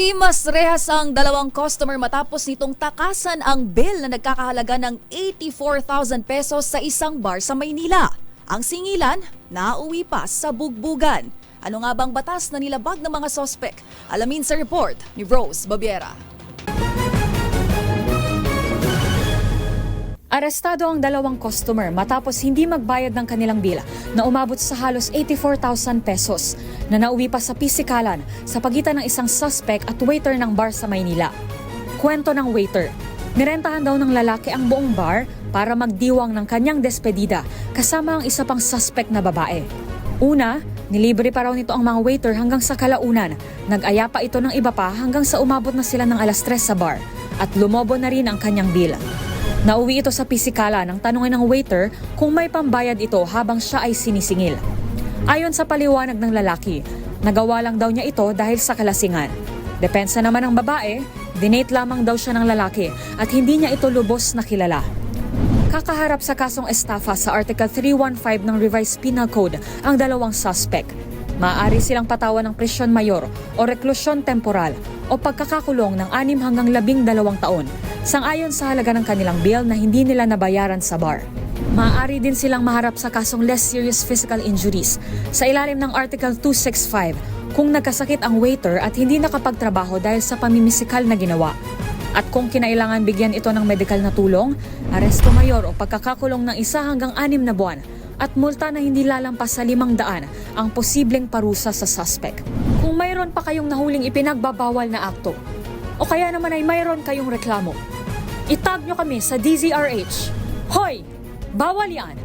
Himas rehas ang dalawang customer matapos nitong takasan ang bill na nagkakahalaga ng 84,000 pesos sa isang bar sa Maynila. Ang singilan, nauwi pa sa bugbugan. Ano nga bang batas na nilabag ng mga sospek? Alamin sa report ni Rose Babiera. Arestado ang dalawang customer matapos hindi magbayad ng kanilang bill na umabot sa halos 84,000 pesos na nauwi pa sa pisikalan sa pagitan ng isang suspect at waiter ng bar sa Maynila. Kwento ng waiter, nirentahan daw ng lalaki ang buong bar para magdiwang ng kanyang despedida kasama ang isa pang suspect na babae. Una, nilibre pa raw nito ang mga waiter hanggang sa kalaunan. Nag-aya pa ito ng iba pa hanggang sa umabot na sila ng alas 3 sa bar at lumobo na rin ang kanyang bill. Nauwi ito sa pisikala nang tanungin ng waiter kung may pambayad ito habang siya ay sinisingil. Ayon sa paliwanag ng lalaki, nagawa lang daw niya ito dahil sa kalasingan. Depensa naman ng babae, dinate lamang daw siya ng lalaki at hindi niya ito lubos na kilala. Kakaharap sa kasong estafa sa Article 315 ng Revised Penal Code ang dalawang suspect. Maaari silang patawan ng presyon mayor o reklusyon temporal o pagkakakulong ng 6 hanggang 12 taon sangayon sa halaga ng kanilang bill na hindi nila nabayaran sa bar. Maaari din silang maharap sa kasong less serious physical injuries sa ilalim ng Article 265 kung nagkasakit ang waiter at hindi nakapagtrabaho dahil sa pamimisikal na ginawa. At kung kinailangan bigyan ito ng medikal na tulong, aresto mayor o pagkakakulong ng isa hanggang anim na buwan at multa na hindi lalampas sa limang daan ang posibleng parusa sa suspect. Mayroon pa kayong nahuling ipinagbabawal na akto, o kaya naman ay mayroon kayong reklamo, itag nyo kami sa DZRH. Hoy! Bawal yan!